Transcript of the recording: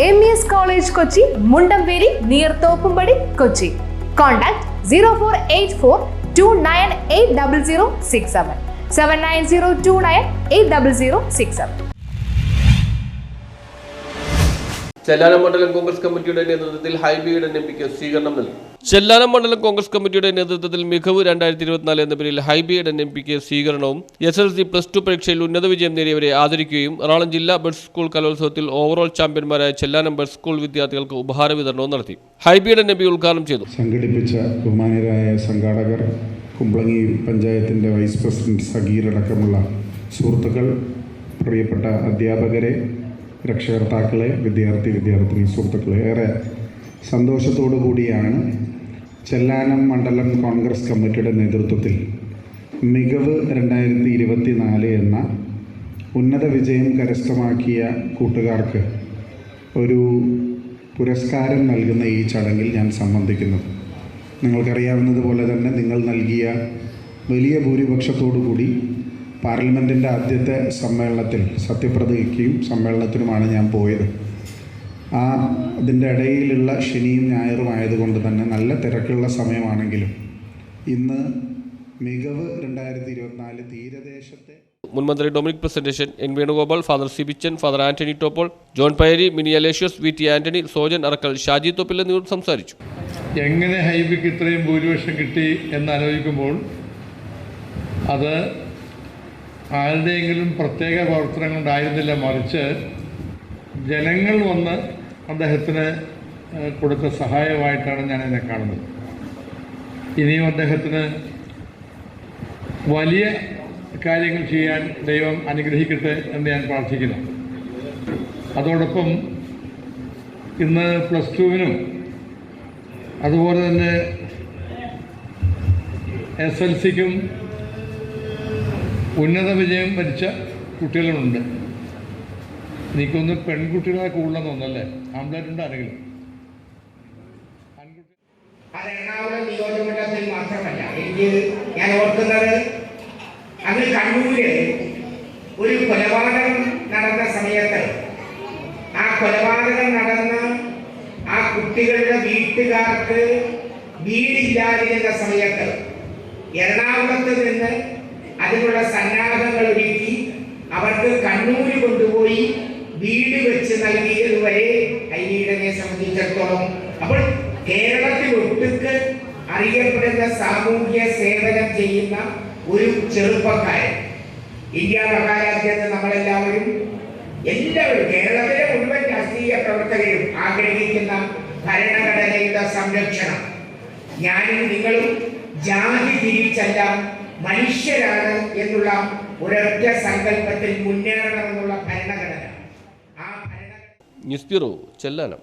M E S college Kochi Mundamperi near Thoppumpady Kochi contact zero four eight four two nine eight double zero six seven seven nine zero two nine eight double zero six seven Chellanam മണ്ഡലം കോൺഗ്രസ് കമ്മിറ്റിയുടെ നേതൃത്വത്തിൽ ഹൈബിയുടെ M പിക്ക് സ്വീകരണം നൽകി. ചെല്ലാനം മണ്ഡലം കോൺഗ്രസ് കമ്മിറ്റിയുടെ നേതൃത്വത്തിൽ മികവ് രണ്ടായിരത്തി ഇരുപത്തിനാല് എന്ന പേരിൽ ഹൈബിയുടെ എം പിക്ക് സ്വീകരണവും S L C plus two പരീക്ഷയിൽ ഉന്നത വിജയം നേടിയവരെ ആദരിക്കുകയും എറണാകുളം ജില്ലാ ബഡ് സ്കൂൾ കലോത്സവത്തിൽ ഓവറോൾ ചാമ്പ്യന്മാരായ ചെല്ലാനം ബഡ് സ്കൂൾ വിദ്യാർത്ഥികൾക്ക് ഉപഹാര വിതരണവും നടത്തി. ഹൈബിയുടെ എം പി ഉദ്ഘാടനം ചെയ്തു. സംഘടിപ്പിച്ച ബഹുമാനരായ സംഘാടകർ കുമ്പളങ്ങി പഞ്ചായത്തിന്റെ വൈസ് പ്രസിഡന്റ് സഗീർ അടക്കമുള്ള സുഹൃത്തുക്കൾ പ്രിയപ്പെട്ട അധ്യാപകരെ രക്ഷകർത്താക്കളെ വിദ്യാർത്ഥി വിദ്യാർത്ഥിനി സുഹൃത്തുക്കളെ ഏറെ സന്തോഷത്തോടു കൂടിയാണ് ചെല്ലാനം മണ്ഡലം കോൺഗ്രസ് കമ്മിറ്റിയുടെ നേതൃത്വത്തിൽ മികവ് രണ്ടായിരത്തി ഇരുപത്തി നാല് എന്ന ഉന്നത വിജയം കരസ്ഥമാക്കിയ കൂട്ടുകാർക്ക് ഒരു പുരസ്കാരം നൽകുന്ന ഈ ചടങ്ങിൽ ഞാൻ സംബന്ധിക്കുന്നത് നിങ്ങൾക്കറിയാവുന്നതുപോലെ തന്നെ നിങ്ങൾ നൽകിയ വലിയ കൂടി പാർലമെന്റിന്റെ ആദ്യത്തെ സമ്മേളനത്തിൽ സത്യപ്രതിജ്ഞയ്ക്കും സമ്മേളനത്തിനുമാണ് ഞാൻ പോയത്. ആ അതിന്റെ ഇടയിലുള്ള ശനിയും ഞായറും ആയതുകൊണ്ട് തന്നെ നല്ല തിരക്കുള്ള സമയമാണെങ്കിലും ഇന്ന് മികവ് രണ്ടായിരത്തി ഇരുപത്തിനാല് തീരദേശത്തെ മുൻമന്ത്രി Dominic Presentation N Venugopal father Sibichan father Antony Toppol John Payari Mini Aloysius V T Antony Sojan Arakkal Shaji Thoppil എന്നിവർ സംസാരിച്ചു. എങ്ങനെ ഹൈബിക്ക് ഇത്രയും ഭൂരിപക്ഷം കിട്ടി എന്നാലോചിക്കുമ്പോൾ അത് ആരുടെയെങ്കിലും പ്രത്യേക പ്രവർത്തനങ്ങളുണ്ടായിരുന്നില്ല മറിച്ച് ജനങ്ങൾ വന്ന് അദ്ദേഹത്തിന് കൊടുത്ത സഹായമായിട്ടാണ് ഞാൻ എന്നെ കാണുന്നത്. ഇനിയും അദ്ദേഹത്തിന് വലിയ കാര്യങ്ങൾ ചെയ്യാൻ ദൈവം അനുഗ്രഹിക്കട്ടെ എന്ന് ഞാൻ പ്രാർത്ഥിക്കുന്നു. അതോടൊപ്പം ഇന്ന് പ്ലസ് ടുവിനും അതുപോലെ തന്നെ എസ് എൽ സിക്കും ഉന്നത വിജയം വരിച്ച കുട്ടികളുണ്ട്. എനിക്കൊന്ന് പെൺകുട്ടികളെ കൂടുതലെന്ന് തോന്നല്ലേ ആമ്പിളേരുണ്ട് ആരെങ്കിലും? ഞാൻ ഓർക്കുന്നത് അന്ന് കണ്ണൂര് ഒരു കൊലപാതകം നടന്ന സമയത്ത് ആ കൊലപാതകം നടന്ന ആ കുട്ടികളുടെ വീട്ടുകാർക്ക് വീടില്ലാതിരുന്ന സമയത്ത് എറണാകുളത്ത് നിന്ന് അതിനുള്ള സന്നാഹങ്ങൾ ഒരുക്കി അവർക്ക് കണ്ണൂര് കൊണ്ടുപോയി വീട് വെച്ച് നൽകിയത് വരെ ഐലീഡനെ സംബന്ധിച്ചിടത്തോളം അപ്പോൾ കേരളത്തിൽ ഒട്ടുക്ക് അറിയപ്പെടുന്ന സാമൂഹ്യ സേവനം ചെയ്യുന്ന ഒരു ചെറുപ്പക്കാരൻ. ഇന്ത്യ മഹാരാജ്യത്ത് നമ്മളെല്ലാവരും എല്ലാവരും കേരളത്തിലെ മുഴുവൻ രാഷ്ട്രീയ പ്രവർത്തകരും ആഗ്രഹിക്കുന്ന ഭരണഘടനയുടെ സംരക്ഷണം. ഞാനും നിങ്ങളും ജാതി തിരിച്ചല്ല മനുഷ്യരാണ് എന്നുള്ള ഒരൊറ്റ സങ്കല്പത്തിൽ മുന്നേറണമെന്നുള്ള ഭരണഘടന ന്യൂസ് ബ്യൂറോ ചെല്ലാനം.